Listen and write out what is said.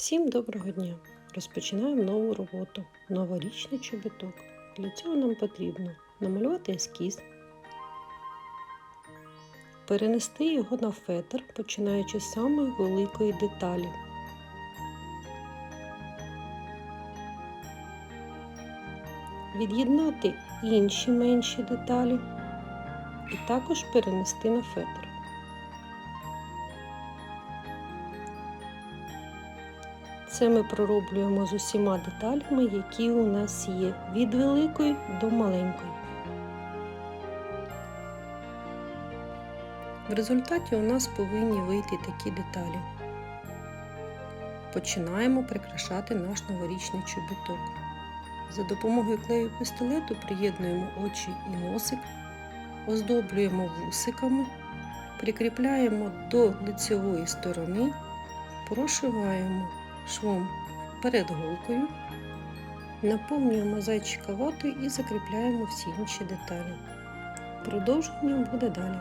Всім доброго дня! Розпочинаємо нову роботу. Новорічний чобіток. Для цього нам потрібно намалювати ескіз, перенести його на фетр, починаючи з самої великої деталі. Від'єднати інші менші деталі і також перенести на фетр. Це ми пророблюємо з усіма деталями, які у нас є, від великої до маленької. В результаті у нас повинні вийти такі деталі. Починаємо прикрашати наш новорічний чобіток. За допомогою клею пістолету приєднуємо очі і носик, оздоблюємо вусиками, прикріпляємо до лицевої сторони, прошиваємо швом перед голкою, наповнюємо зайчика ватою і закріпляємо всі інші деталі. Продовження буде далі.